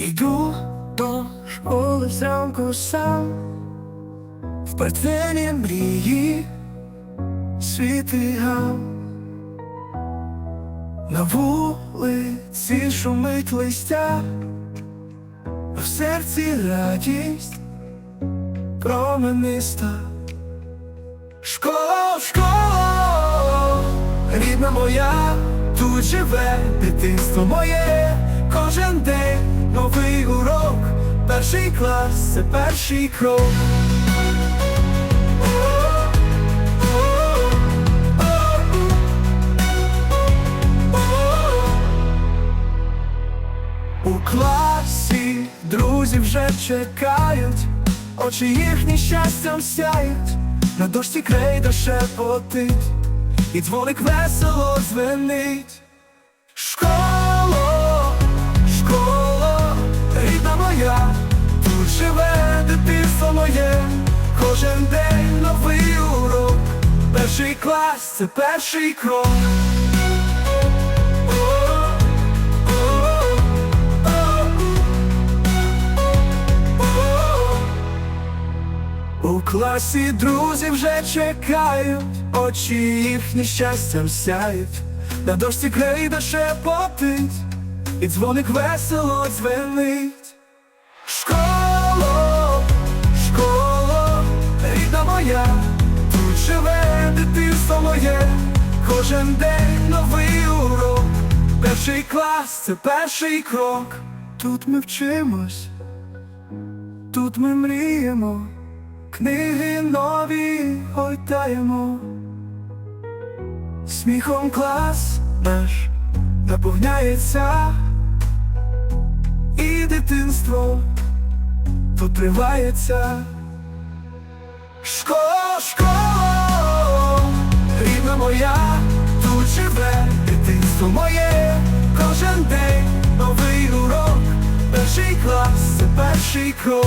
Йду до школи зранку сам, в портфелі мрії, світи гам. На вулиці шумить листя, в серці радість промениста. Школа, школа, рідна моя, тут живе дитинство моє, перший клас це перший крок. У класі друзі вже чекають, очі їхні щастям сяють, на дошці крейда шепотить, і дзвоник весело дзвенить. Перший клас це перший крок. У класі друзі вже чекають, очі їхні щастям сяють, на дошці крейда шепотить, і дзвоник весело дзвенить. Кожен день новий урок, перший клас це перший крок. Тут ми вчимось, тут ми мріємо. Книги нові гойдаємо, сміхом клас наш наповняється, і дитинство тут тривається. Школа, школа, дитинство моє, кожен день новий урок, перший клас це перший крок.